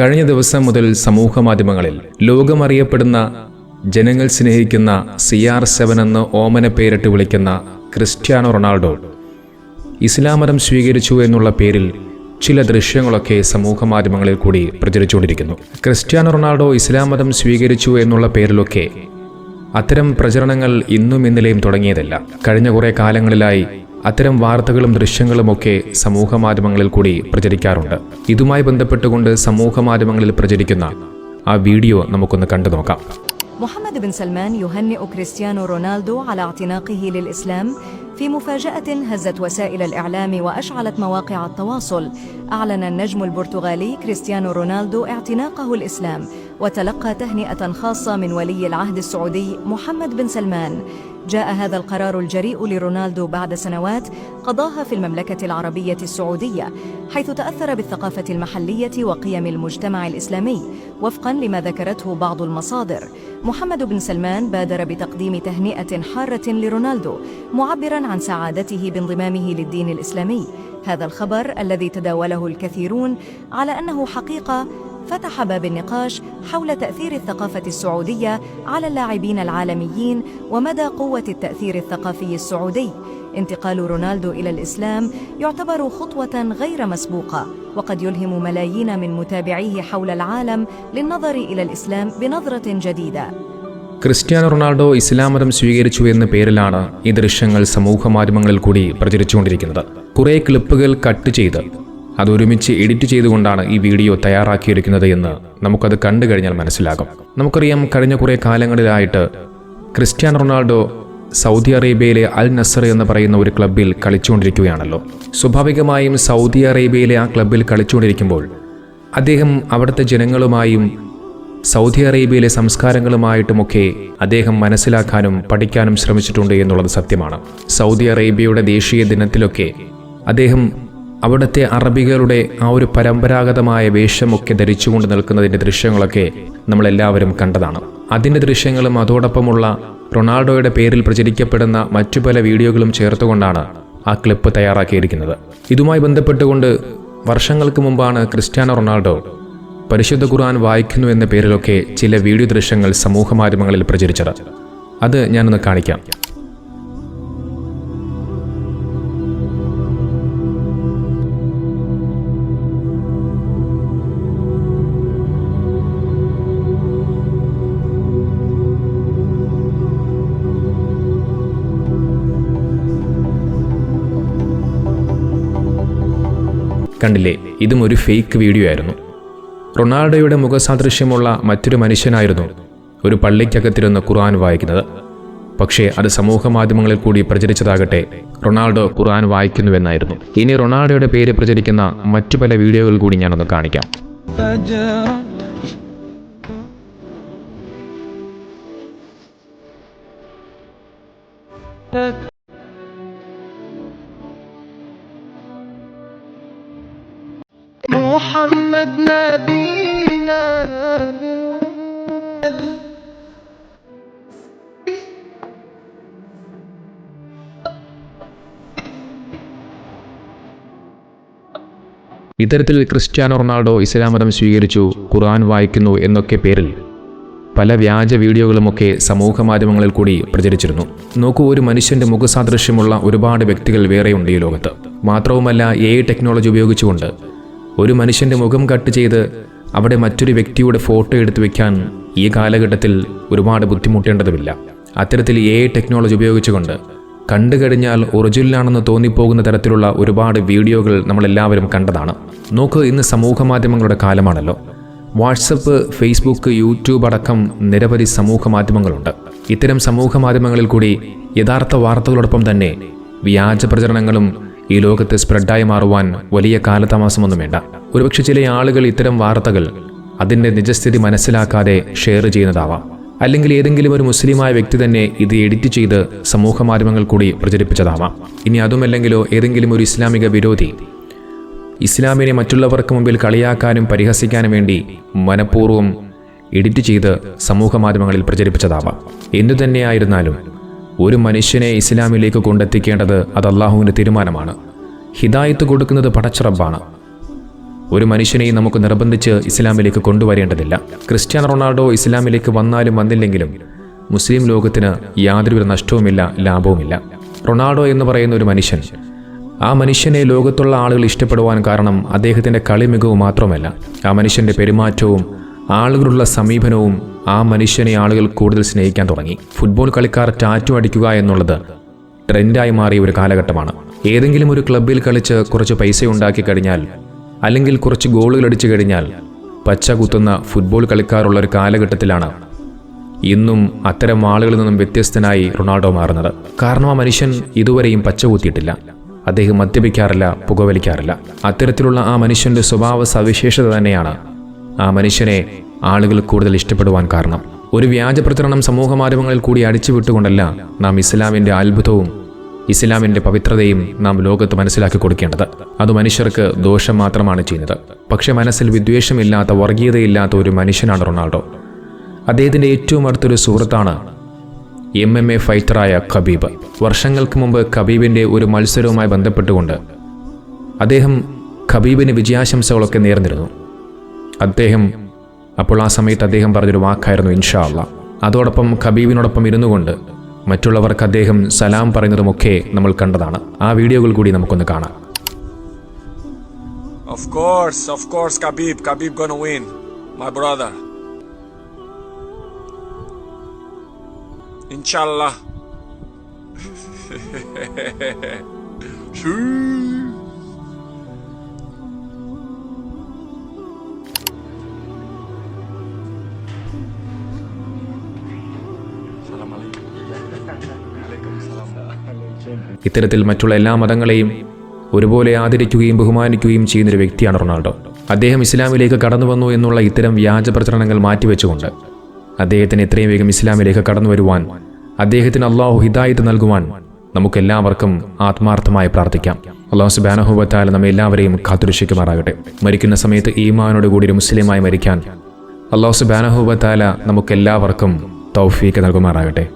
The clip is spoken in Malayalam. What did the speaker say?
കഴിഞ്ഞ ദിവസം മുതൽ സമൂഹ മാധ്യമങ്ങളിൽ ലോകമറിയപ്പെടുന്ന ജനങ്ങൾ സ്നേഹിക്കുന്ന സി ആർ സെവൻ എന്ന് ഓമന പേരിട്ട് വിളിക്കുന്ന ക്രിസ്ത്യാനോ റൊണാൾഡോ. ഇസ്ലാം മതം സ്വീകരിച്ചു എന്നുള്ള പേരിൽ ചില ദൃശ്യങ്ങളൊക്കെ സമൂഹ മാധ്യമങ്ങളിൽ കൂടി പ്രചരിച്ചുകൊണ്ടിരിക്കുന്നു. ക്രിസ്ത്യാനോ റൊണാൾഡോ ഇസ്ലാം മതം സ്വീകരിച്ചു എന്നുള്ള പേരിലൊക്കെ അത്തരം പ്രചരണങ്ങൾ ഇന്നും ഇന്നലെയും തുടങ്ങിയതല്ല. കഴിഞ്ഞ കുറേ കാലങ്ങളിലായി അത്തരം വാർത്തകളും ദൃശ്യങ്ങളുമൊക്കെ സമൂഹ മാധ്യമങ്ങളിൽ കൂടി പ്രചരിക്കാറുണ്ട് ഇതുമായി ബന്ധപ്പെട്ടുകൊണ്ട് സമൂഹ മാധ്യമങ്ങളിൽ പ്രചരിക്കുന്ന ആ വീഡിയോ നമുക്കൊന്ന് കണ്ടു നോക്കാം محمد بن سلمان يهنئ كريستيانو رونالدو على اعتناقه للإسلام في مفاجأة هزت وسائل الإعلام وأشعلت مواقع التواصل أعلن النجم البرتغالي كريستيانو رونالدو اعتناقه الإسلام وتلقى تهنئة خاصة من ولي العهد السعودي محمد بن سلمان جاء هذا القرار الجريء لرونالدو بعد سنوات قضاها في المملكة العربية السعودية حيث تأثر بالثقافة المحلية وقيم المجتمع الإسلامي وفقا لما ذكرته بعض المصادر. محمد بن سلمان بادر بتقديم تهنئة حارة لرونالدو معبرا عن سعادته بانضمامه للدين الإسلامي. هذا الخبر الذي تداوله الكثيرون على أنه حقيقة فتح باب النقاش حول تأثير الثقافة السعودية على اللاعبين العالميين ومدى قوة التأثير الثقافي السعودي. انتقال رونالدو إلى الإسلام يعتبر خطوة غير مسبوقة، وقد يلهم ملايين من متابعيه حول العالم للنظر إلى الإسلام بنظرة جديدة. ക്രിസ്ത്യാനോ റൊണാൾഡോ ഇസ്ലാം മതം സ്വീകരിച്ചു എന്ന പേരിലാണ് ഈ ദൃശ്യങ്ങൾ സമൂഹ മാധ്യമങ്ങളിൽ കൂടി പ്രചരിച്ചുകൊണ്ടിരിക്കുന്നത് കുറേ ക്ലിപ്പുകൾ കട്ട് ചെയ്ത് അതൊരുമിച്ച് എഡിറ്റ് ചെയ്തുകൊണ്ടാണ് ഈ വീഡിയോ തയ്യാറാക്കിയിരിക്കുന്നത് എന്ന് നമുക്കത് കണ്ടു കഴിഞ്ഞാൽ മനസ്സിലാകും. നമുക്കറിയാം കഴിഞ്ഞ കുറേ കാലങ്ങളിലായിട്ട് ക്രിസ്ത്യാനോ റൊണാൾഡോ സൗദി അറേബ്യയിലെ അൽ നസർ എന്ന് പറയുന്ന ഒരു ക്ലബ്ബിൽ കളിച്ചുകൊണ്ടിരിക്കുകയാണല്ലോ. സ്വാഭാവികമായും സൗദി അറേബ്യയിലെ ആ ക്ലബ്ബിൽ കളിച്ചുകൊണ്ടിരിക്കുമ്പോൾ അദ്ദേഹം അവിടുത്തെ ജനങ്ങളുമായും സൗദി അറേബ്യയിലെ സംസ്കാരങ്ങളുമായിട്ടുമൊക്കെ അദ്ദേഹം മനസ്സിലാക്കാനും പഠിക്കാനും ശ്രമിച്ചിട്ടുണ്ട് എന്നുള്ളത് സത്യമാണ്. സൗദി അറേബ്യയുടെ ദേശീയ ദിനത്തിലൊക്കെ അദ്ദേഹം അവിടുത്തെ അറബികളുടെ ആ ഒരു പരമ്പരാഗതമായ വേഷമൊക്കെ ധരിച്ചുകൊണ്ട് നിൽക്കുന്നതിന്റെ ദൃശ്യങ്ങളൊക്കെ നമ്മളെല്ലാവരും കണ്ടതാണ്. അതിന്റെ ദൃശ്യങ്ങളും അതോടൊപ്പമുള്ള റൊണാൾഡോയുടെ പേരിൽ പ്രചരിക്കപ്പെടുന്ന മറ്റു പല വീഡിയോകളും ചേർത്തുകൊണ്ടാണ് ആ ക്ലിപ്പ് തയ്യാറാക്കിയിരിക്കുന്നത്. ഇതുമായി ബന്ധപ്പെട്ടുകൊണ്ട് വർഷങ്ങൾക്ക് മുമ്പാണ് ക്രിസ്ത്യാനോ റൊണാൾഡോ പരിശുദ്ധ ഖുർആൻ വായിക്കുന്നു എന്ന പേരിലൊക്കെ ചില വീഡിയോ ദൃശ്യങ്ങൾ സമൂഹ മാധ്യമങ്ങളിൽ പ്രചരിച്ചത്. അത് ഞാനൊന്ന് കാണിക്കാം. കണ്ടില്ലേ? ഇതും ഒരു ഫേക്ക് വീഡിയോ ആയിരുന്നു. റൊണാൾഡോയുടെ മുഖസാദൃശ്യമുള്ള മറ്റൊരു മനുഷ്യനായിരുന്നു ഒരു പള്ളിക്കകത്തിരുന്ന് ഖുർആൻ വായിക്കുന്നത്. പക്ഷേ അത് സമൂഹ മാധ്യമങ്ങളിൽ കൂടി പ്രചരിച്ചതാകട്ടെ റൊണാൾഡോ ഖുർആൻ വായിക്കുന്നുവെന്നായിരുന്നു. ഇനി റൊണാൾഡോയുടെ പേര് പ്രചരിക്കുന്ന മറ്റു പല വീഡിയോകൾ കൂടി ഞാനൊന്ന് കാണിക്കാം. محمد نبينا ഇത്തരത്തിൽ ക്രിസ്ത്യാനോ റൊണാൾഡോ ഇസ്ലാം മതം സ്വീകരിച്ചു ഖുർആൻ വായിക്കുന്നു എന്നൊക്കെ പേരിൽ പല വ്യാജ വീഡിയോകളുമൊക്കെ സമൂഹ മാധ്യമങ്ങളിൽ കൂടി പ്രചരിച്ചിരുന്നു നോക്കൂ ഒരു മനുഷ്യന്റെ മുഖസാദൃശ്യമുള്ള ഒരുപാട് വ്യക്തികൾ വേറെയുണ്ട് ഈ ലോകത്ത് മാത്രവുമല്ല എ ടെക്നോളജി ഉപയോഗിച്ചുകൊണ്ട് ഒരു മനുഷ്യന്റെ മുഖം കട്ട് ചെയ്ത് അവിടെ മറ്റൊരു വ്യക്തിയുടെ ഫോട്ടോ എടുത്തു വെക്കാൻ ഈ കാലഘട്ടത്തിൽ ഒരുപാട് ബുദ്ധിമുട്ടേണ്ടതുമില്ല. അത്തരത്തിൽ എ ടെക്നോളജി ഉപയോഗിച്ചുകൊണ്ട് കണ്ടു കഴിഞ്ഞാൽ ഒറിജിനലാണെന്ന് തോന്നിപ്പോകുന്ന തരത്തിലുള്ള ഒരുപാട് വീഡിയോകൾ നമ്മളെല്ലാവരും കണ്ടതാണ്. നോക്ക് ഇന്ന് സമൂഹ മാധ്യമങ്ങളുടെ കാലമാണല്ലോ. വാട്സപ്പ് ഫേസ്ബുക്ക് യൂട്യൂബ് അടക്കം നിരവധി സമൂഹ മാധ്യമങ്ങളുണ്ട്. ഇത്തരം സമൂഹ മാധ്യമങ്ങളിൽ കൂടി യഥാർത്ഥ വാർത്തകളോടൊപ്പം തന്നെ വ്യാജ പ്രചരണങ്ങളും ഈ ലോകത്ത് സ്പ്രെഡായി മാറുവാൻ വലിയ കാലതാമസമൊന്നും വേണ്ട. ഒരുപക്ഷെ ചില ആളുകൾ ഇത്തരം വാർത്തകൾ അതിന്റെ നിജസ്ഥിതി മനസ്സിലാക്കാതെ ഷെയർ ചെയ്യുന്നതാവാം. അല്ലെങ്കിൽ ഏതെങ്കിലും ഒരു മുസ്ലിമായ വ്യക്തി തന്നെ ഇത് എഡിറ്റ് ചെയ്ത് സമൂഹ മാധ്യമങ്ങൾ കൂടി പ്രചരിപ്പിച്ചതാവാം. ഇനി അതുമല്ലെങ്കിലോ ഏതെങ്കിലും ഒരു ഇസ്ലാമിക വിരോധി ഇസ്ലാമിനെ മറ്റുള്ളവർക്ക് മുമ്പിൽ കളിയാക്കാനും പരിഹസിക്കാനും വേണ്ടി മനഃപൂർവം എഡിറ്റ് ചെയ്ത് സമൂഹ മാധ്യമങ്ങളിൽ പ്രചരിപ്പിച്ചതാവാം. എന്തു തന്നെയായിരുന്നാലും ഒരു മനുഷ്യനെ ഇസ്ലാമിലേക്ക് കൊണ്ടെത്തിക്കേണ്ടത് അത് അള്ളാഹുവിന്റെ തീരുമാനമാണ്. ഹിദായത്ത് കൊടുക്കുന്നത് പടച്ചറബാണ് ഒരു മനുഷ്യനെയും നമുക്ക് നിർബന്ധിച്ച് ഇസ്ലാമിലേക്ക് കൊണ്ടുവരേണ്ടതില്ല. ക്രിസ്ത്യാനോ റൊണാൾഡോ ഇസ്ലാമിലേക്ക് വന്നാലും വന്നില്ലെങ്കിലും മുസ്ലിം ലോകത്തിന് യാതൊരുവിധ നഷ്ടവുമില്ല ലാഭവുമില്ല. റൊണാൾഡോ എന്ന് പറയുന്ന ഒരു മനുഷ്യൻ ആ മനുഷ്യനെ ലോകത്തുള്ള ആളുകൾ ഇഷ്ടപ്പെടുവാൻ കാരണം അദ്ദേഹത്തിന്റെ കളി മികവ് മാത്രമല്ല. ആ മനുഷ്യന്റെ പെരുമാറ്റവും ആളുകളുള്ള സമീപനവും ആ മനുഷ്യനെ ആളുകൾ കൂടുതൽ സ്നേഹിക്കാൻ തുടങ്ങി. ഫുട്ബോൾ കളിക്കാർ ടാറ്റു അടിക്കുക എന്നുള്ളത് ട്രെൻഡായി മാറിയ ഒരു കാലഘട്ടമാണ്. ഏതെങ്കിലും ഒരു ക്ലബ്ബിൽ കളിച്ച് കുറച്ച് പൈസ ഉണ്ടാക്കി കഴിഞ്ഞാൽ അല്ലെങ്കിൽ കുറച്ച് ഗോളുകൾ അടിച്ചു കഴിഞ്ഞാൽ പച്ച കുത്തുന്ന ഫുട്ബോൾ കളിക്കാറുള്ള ഒരു കാലഘട്ടത്തിലാണ് ഇന്നും അത്തരം ആളുകളിൽ നിന്നും വ്യത്യസ്തനായി റൊണാൾഡോ മാറുന്നത്. കാരണം ആ മനുഷ്യൻ ഇതുവരെയും പച്ച കുത്തിയിട്ടില്ല. അദ്ദേഹം മദ്യപിക്കാറില്ല പുകവലിക്കാറില്ല. അത്തരത്തിലുള്ള ആ മനുഷ്യന്റെ സ്വഭാവ സവിശേഷത തന്നെയാണ് ആ മനുഷ്യനെ ആളുകൾ കൂടുതൽ ഇഷ്ടപ്പെടുവാൻ കാരണം. ഒരു വ്യാജ പ്രചരണം സമൂഹ മാധ്യമങ്ങളിൽ കൂടി അടിച്ചുവിട്ടുകൊണ്ടല്ല നാം ഇസ്ലാമിന്റെ അത്ഭുതവും ഇസ്ലാമിന്റെ പവിത്രതയും നാം ലോകത്ത് മനസ്സിലാക്കി കൊടുക്കേണ്ടത്. അത് മനുഷ്യർക്ക് ദോഷം മാത്രമാണ് ചെയ്യുന്നത്. പക്ഷെ മനസ്സിൽ വിദ്വേഷമില്ലാത്ത വർഗീയതയില്ലാത്ത ഒരു മനുഷ്യനാണ് റൊണാൾഡോ. അദ്ദേഹത്തിന്റെ ഏറ്റവും അടുത്തൊരു സുഹൃത്താണ് എം എം എ ഫൈറ്ററായ ഖബീബ്. വർഷങ്ങൾക്ക് മുമ്പ് ഖബീബിന്റെ ഒരു മത്സരവുമായി ബന്ധപ്പെട്ടുകൊണ്ട് അദ്ദേഹം ഖബീബിന് വിജയാശംസകളൊക്കെ നേർന്നിരുന്നു. അദ്ദേഹം അപ്പോൾ ആ സമയത്ത് അദ്ദേഹം പറഞ്ഞൊരു വാക്കായിരുന്നു ഇൻഷാ അതോടൊപ്പം ഖബീബിനോടൊപ്പം ഇരുന്നു കൊണ്ട് മറ്റുള്ളവർക്ക് അദ്ദേഹം സലാം പറയുന്നതുമൊക്കെ നമ്മൾ കണ്ടതാണ് ആ വീഡിയോകൾ കൂടി നമുക്കൊന്ന് കാണാം Of course, of course, Khabib. Khabib gonna win. My brother. Inshallah. Salam ഇത്തരത്തിൽ മറ്റുള്ള എല്ലാ മതങ്ങളെയും ഒരുപോലെ ആദരിക്കുകയും ബഹുമാനിക്കുകയും ചെയ്യുന്നൊരു വ്യക്തിയാണ് റൊണാൾഡോ. അദ്ദേഹം ഇസ്ലാമിലേക്ക് കടന്നു വന്നു എന്നുള്ള ഇത്തരം വ്യാജ പ്രചരണങ്ങൾ മാറ്റിവെച്ചുകൊണ്ട് അദ്ദേഹത്തിന് എത്രയും വേഗം ഇസ്ലാമിലേക്ക് കടന്നു വരുവാൻ അദ്ദേഹത്തിന് അള്ളാഹു ഹിദായത്ത് നൽകുവാൻ നമുക്കെല്ലാവർക്കും ആത്മാർത്ഥമായി പ്രാർത്ഥിക്കാം. അള്ളാഹു സുബാനഹുബത്താൽ നമ്മെ എല്ലാവരെയും കാത്തുരക്ഷിക്കുമാറാകട്ടെ. മരിക്കുന്ന സമയത്ത് ഈമാനോട് കൂടി ഒരു മുസ്ലിമായി മരിക്കാൻ അള്ളാഹു സുബാനഹുബത്താല നമുക്കെല്ലാവർക്കും തൗഫീക്ക് നൽകുമാറാകട്ടെ.